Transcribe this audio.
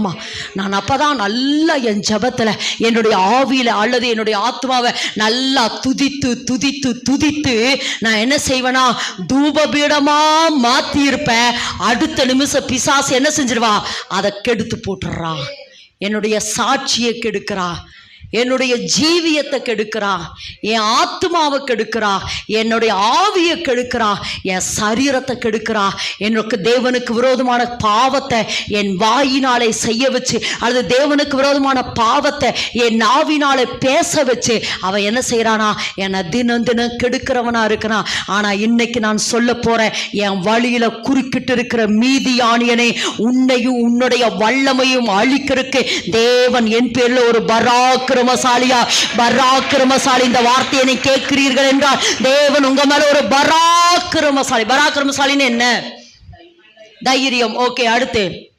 ஆமா நான் அப்பதான் நல்லா என் ஜெபத்துல என்னுடைய ஆவியில அல்லது என்னுடைய ஆத்மாவை நல்லா துதித்து துதித்து துதித்து நான் என்ன செய்வேனா தூபபீடமாக மாற்றியிருப்பேன் அடுத்த நிமிஷம் பிசாசு என்ன செஞ்சிருவா? அதை கெடுத்து போட்டுறா என்னுடைய சாட்சியை கெடுக்கிறா. என்னுடைய ஜீவியத்தை கெடுக்கிறா என் ஆத்மாவை கெடுக்கிறா என்னுடைய ஆவியை கெடுக்கிறா என் சரீரத்தை கெடுக்கிறா. எனக்கு தேவனுக்கு விரோதமான பாவத்தை என் வாயினாலே செய்ய வச்சு அல்லது தேவனுக்கு விரோதமான பாவத்தை என் நாவினாலே பேச வச்சு அவன் என்ன செய்கிறானா என்னை தினம் தினம் கெடுக்கிறவனா இருக்கிறான் ஆனால் இன்னைக்கு நான் சொல்ல போறேன் என் வழியில் குறுக்கிட்டு இருக்கிற மீதியானியனை உன்னையும் உன்னுடைய வல்லமையும் அழிக்கிறதுக்கு தேவன் என் பேரில் ஒரு பராக்கிரமசாலியா பராக்கிரமசாலி இந்த வார்த்தையை நீ கேட்கிறீர்கள் என்றால் தேவன் உங்க மேல ஒரு பராக்கிரமசாலி பராக்கிரமசாலின்னு என்ன? தைரியம். ஓகே அடுத்து.